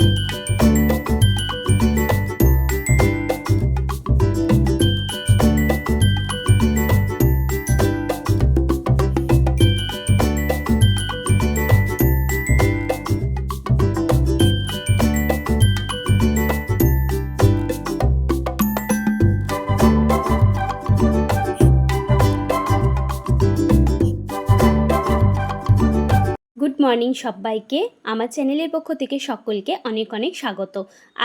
you. Morning সবাইকে। আমার চ্যানেলের পক্ষ থেকে সকলকে অনেক অনেক স্বাগত।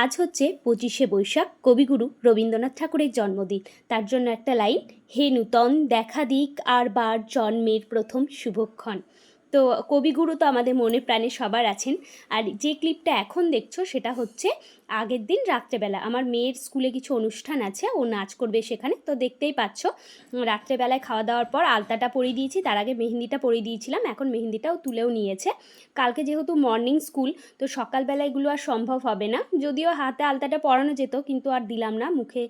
আজ হচ্ছে পঁচিশে বৈশাখ, কবিগুরু রবীন্দ্রনাথ ঠাকুরের জন্মদিন। তার জন্য একটা লাইন, হে নূতন, দেখা দিক আর বার জন্মের প্রথম শুভক্ষণ। তো কবিগুরু তো আমাদের মনে প্রাণে সবার আছেন। আর যে ক্লিপটা এখন দেখছ সেটা হচ্ছে আগের দিন রাত্রেবেলা। আমার মেয়ের স্কুলে কিছু অনুষ্ঠান আছে, ও নাচ করবে সেখানে। তো দেখতেই পাচ্ছ, রাত্রেবেলায় খাওয়া দাওয়ার পর আলতাটা পরিয়ে দিয়েছি, তার আগে মেহেন্দিটা পরিয়ে দিয়েছিলাম, এখন মেহেন্দিটাও তুলেও নিয়েছে। কালকে যেহেতু মর্নিং স্কুল তো সকালবেলা এগুলো আর সম্ভব হবে না। যদিও হাতে আলতাটা পরানো যেত, কিন্তু আর দিলাম না, মুখে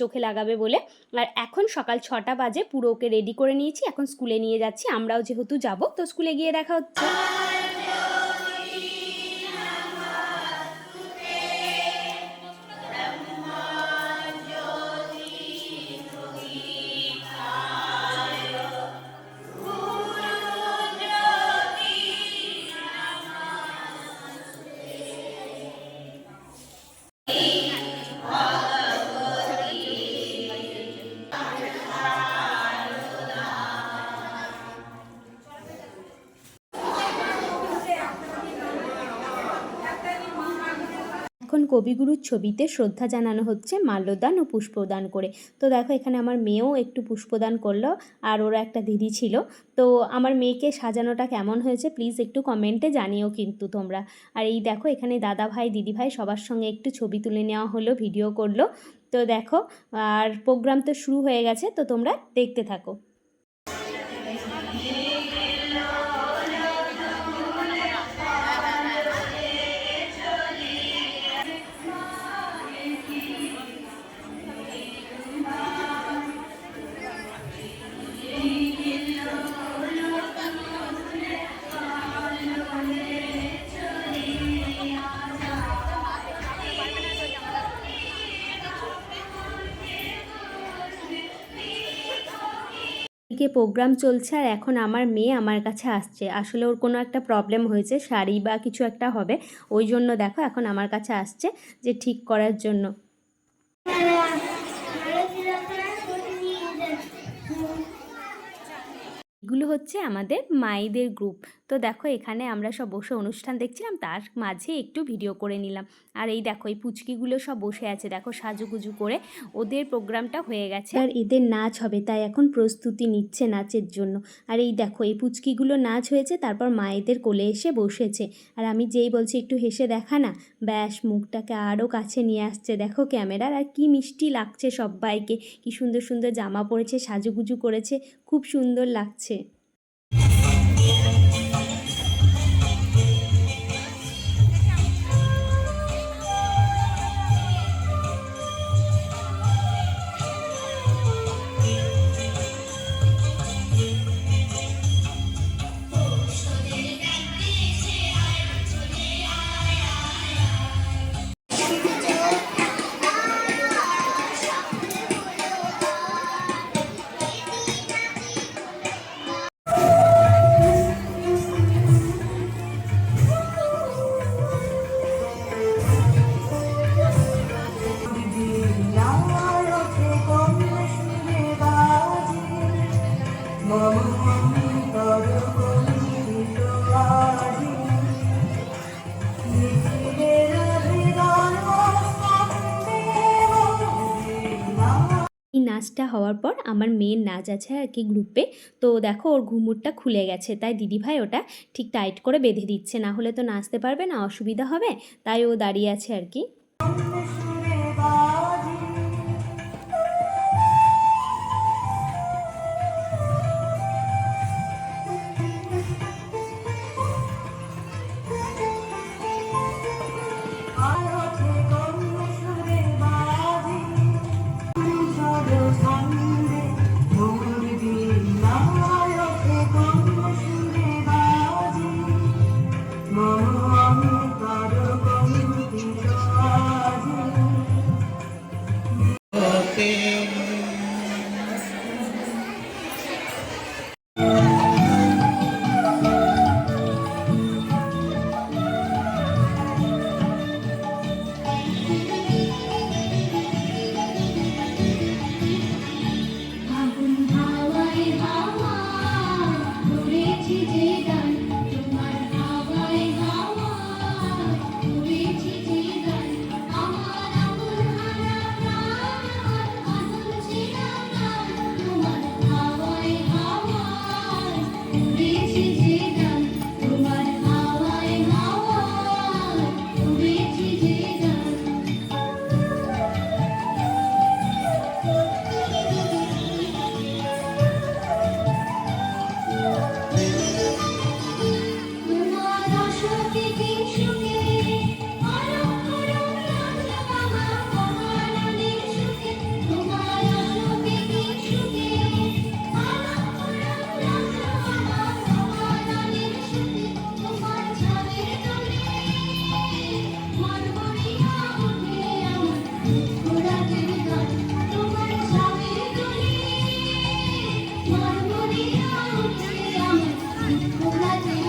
চোখে লাগাবে বলে। আর এখন সকাল ছটা বাজে, পুরো ওকে রেডি করে নিয়েছি, এখন স্কুলে নিয়ে যাচ্ছি, আমরাও যেহেতু যাব, তো স্কুলে গিয়ে দেখা হচ্ছে। কবিগুরুর ছবিতে শ্রদ্ধা জানানো হচ্ছে মাল্যদান ও পুষ্পদান করে। তো দেখো, এখানে আমার মেয়েও একটু পুষ্পদান করল আর ওরা একটা দিদি ছিল। তো আমার মেয়েকে সাজানোটা কেমন হয়েছে প্লিজ একটু কমেন্টে জানিও কিন্তু তোমরা। আর এই দেখো, এখানে দাদা ভাই, দিদি ভাই সবার সঙ্গে একটু ছবি তুলে নেওয়া হলো ভিডিও করল। তো দেখো, আর প্রোগ্রাম তো শুরু হয়ে গেছে, তো তোমরা দেখতে থাকো। প্রোগ্রাম চলছে আর এখন আমার মেয়ে আমার কাছে আসছে। আসলে ওর কোনো একটা প্রবলেম হয়েছে, শাড়ি বা কিছু একটা হবে, ওই জন্য দেখো এখন আমার কাছে আসছে যে ঠিক করার জন্য। এগুলো হচ্ছে আমাদের মাইদের গ্রুপ তো দেখো এখানে আমরা সব বসে অনুষ্ঠান দেখছিলাম, তার মাঝে একটু ভিডিও করে নিলাম। আর এই দেখো, এই পুচকিগুলো সব বসে আছে, দেখো সাজুগুজু করে। ওদের প্রোগ্রামটা হয়ে গেছে। আর এদের নাচ হবে, তাই এখন প্রস্তুতি নিচ্ছে নাচের জন্য। আর এই দেখো, এই পুচকিগুলো নাচ হয়েছে, তারপর মায়েদের কোলে এসে বসেছে। আর আমি যেই বলছি, একটু হেসে দেখা না? ব্যাস, মুখটাকে আরও কাছে নিয়ে আসছে। দেখো ক্যামেরার, আর কি মিষ্টি লাগছে সবাইকে। কি সুন্দর সুন্দর জামা পরেছে, সাজুগুজু করেছে, খুব সুন্দর লাগছে। নাচটা হওয়ার পর আমার মেয়ের নাচ আছে আর কি গ্রুপে তো দেখো, ওর ঘুমুরটা খুলে গেছে। তাই দিদিভাই ওটা ঠিক টাইট করে বেঁধে দিচ্ছে। না হলে তো নাচতে পারবে না, অসুবিধা হবে। তাই ও দাঁড়িয়ে আছে আর কি। Amen. Thank you.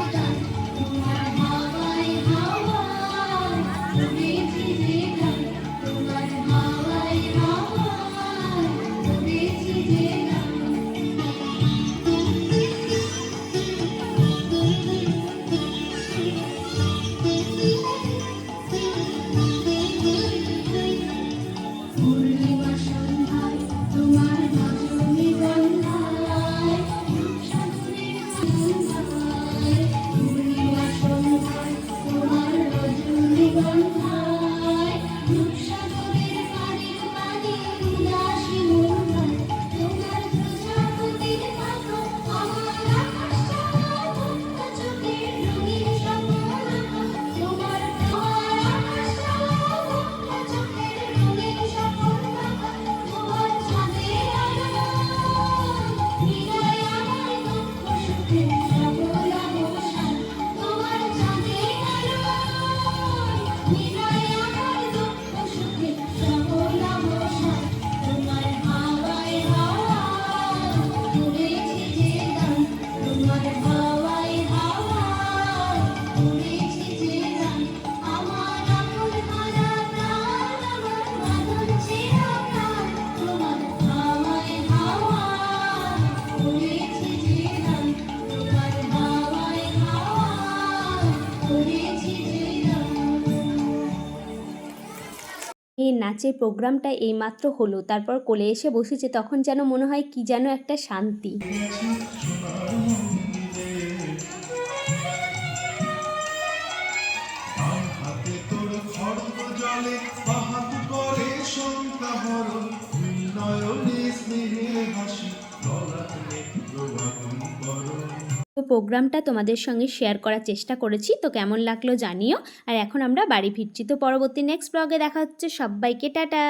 Yeah. এই নাচের প্রোগ্রামটা এইমাত্র হলো। তারপর কোলে এসে বসেছে, তখন যেন মনে হয় কি যেন একটা শান্তি। নয়নে প্রোগ্রামটা তোমাদের সঙ্গে শেয়ার করার চেষ্টা করেছি, তো কেমন লাগল জানিও। আর এখন আমরা বাড়ি ফিরছি, তো পরবর্তী নেক্সট ব্লগে দেখা হচ্ছে, সবাইকে টাটা।